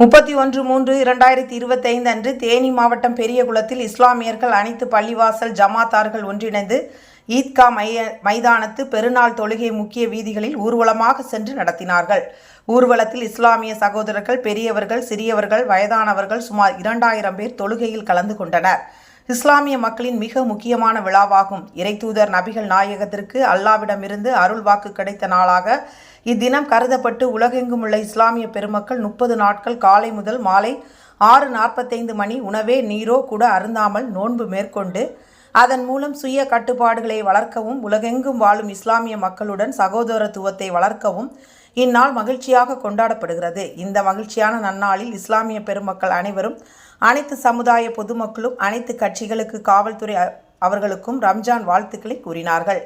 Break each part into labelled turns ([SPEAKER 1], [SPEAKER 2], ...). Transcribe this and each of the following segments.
[SPEAKER 1] முப்பத்தி ஒன்று மூன்று இரண்டாயிரத்தி இருபத்தைந்து அன்று தேனி மாவட்டம் பெரியகுளத்தில் இஸ்லாமியர்கள் அனைத்து பள்ளிவாசல் ஜமாத்தார்கள் ஒன்றிணைந்து ஈத்கா மைய மைதானத்து பெருநாள் தொழுகை முக்கிய வீதிகளில் ஊர்வலமாக சென்று நடத்தினார்கள். ஊர்வலத்தில் இஸ்லாமிய சகோதரர்கள் பெரியவர்கள் சிறியவர்கள் வயதானவர்கள் சுமார் இரண்டாயிரம் பேர் தொழுகையில் கலந்து கொண்டனர். இஸ்லாமிய மக்களின் மிக முக்கியமான விழாவாகும். இறைத்தூதர் நபிகள் நாயகத்திற்கு அல்லாவிடமிருந்து அருள் வாக்கு கிடைத்த நாளாக இத்தினம் கருதப்பட்டு உலகெங்கும் உள்ள இஸ்லாமிய பெருமக்கள் முப்பது நாட்கள் காலை முதல் மாலை ஆறு நாற்பத்தைந்து மணி உணவே நீரோ கூட அருந்தாமல் நோன்பு மேற்கொண்டு அதன் மூலம் சுய கட்டுப்பாடுகளை வளர்க்கவும் உலகெங்கும் வாழும் இஸ்லாமிய மக்களுடன் சகோதரத்துவத்தை வளர்க்கவும் இந்நாள் மகிழ்ச்சியாக கொண்டாடப்படுகிறது. இந்த மகிழ்ச்சியான நன்னாளில் இஸ்லாமிய பெருமக்கள் அனைவரும் அனைத்து சமுதாய பொதுமக்களும் அனைத்து கட்சிகளுக்கு காவல்துறை அவர்களுக்கும் ரம்ஜான் வாழ்த்துக்களை கூறினார்கள்.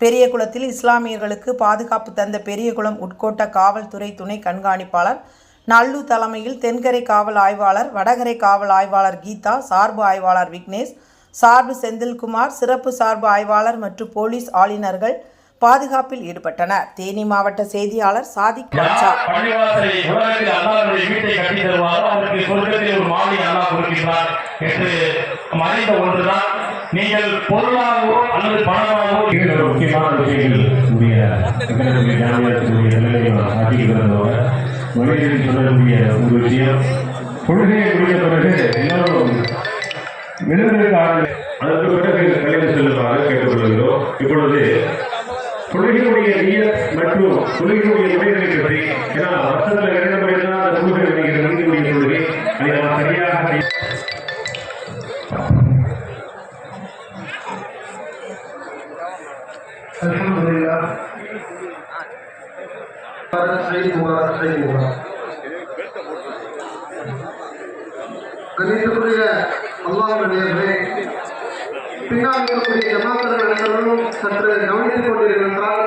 [SPEAKER 1] பெரியகுளத்தில் இஸ்லாமியர்களுக்கு பாதுகாப்பு தந்த பெரியகுளம் உட்கோட்ட காவல்துறை துணை கண்காணிப்பாளர் நல்லு தலைமையில் தென்கரை காவல் ஆய்வாளர் வடகரை காவல் ஆய்வாளர் கீதா சார்பு ஆய்வாளர் விக்னேஷ் சார்பு செந்தில்குமார் சிறப்பு சார்பு ஆய்வாளர் மற்றும் போலீஸ் ஆளுநர்கள் பாதுகாப்பில் ஈடுபட்டனர். தேனி மாவட்ட செய்தியாளர் சாதிக் பாட்சா
[SPEAKER 2] மறைந்த ஒன்றுதான். நீங்கள் பொருளாகவோ அல்லது பணமாகவோ
[SPEAKER 3] முக்கியமான விஷயங்கள் சொல்லக்கூடிய ஒரு விஷயம் கொள்கையை முடிந்த பிறகு எல்லாரும் விடுதலுக்காக நீர் மற்றும் கொள்கையுடைய முறைகளை பற்றி ஏன்னா வருஷத்தில் இரண்டு முறை தான் அந்த கொள்கை வருகிறது நீதியுடைய கொள்கை அதை நாம் சரியாக செய்ய-
[SPEAKER 4] الحمد لله سعيد مبارك سعيد مبارك கணிதக்குரிய அல்லாஹ்வுடையவரே பின்னால் இருக்கக்கூடிய ஜமாத்தர்கள் அனைவரும் சற்று கவனித்துக் கொண்டிருக்கின்றால்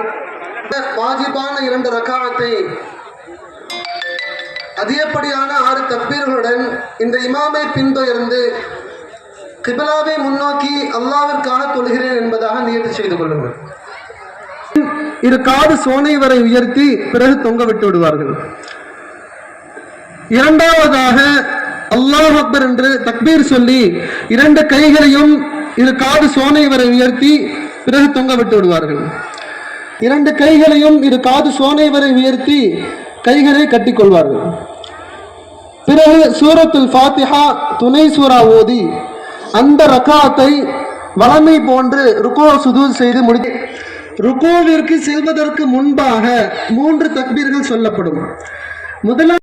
[SPEAKER 4] வாஜிபான இரண்டு ரக்காத்தை அதிகப்படியான ஆறு தப்பீர்களுடன் இந்த இமாமை பின்தொடர்ந்து கிபிலாவை முன்னோக்கி அல்லாவிற்காக தொழுகிறேன் என்பதாக நியதி செய்து கொள்ளுங்கள். இரு காது சோனை வரை உயர்த்தி பிறகு தொங்க விட்டு விடுவார்கள். இரண்டாவதாக அல்லாஹ் அக்பர் என்று தக்பீர் சொல்லி இரண்டு கைகளையும் இரு காது சோனை வரை உயர்த்தி பிறகு தொங்க விட்டு விடுவார்கள். இரண்டு கைகளையும் இரு காது சோனை வரை உயர்த்தி கைகளை கட்டிக்கொள்வார்கள். பிறகு சூரத்துல் ஃபாத்திஹா துணை சூரா ஓதி அந்த ரக்காத்தை வளமை போன்று ருக்கோ சுதூல் செய்து முடி ருக்கோவிற்கு செல்வதற்கு முன்பாக மூன்று தக்பீர்கள் சொல்லப்படும். முதலாம்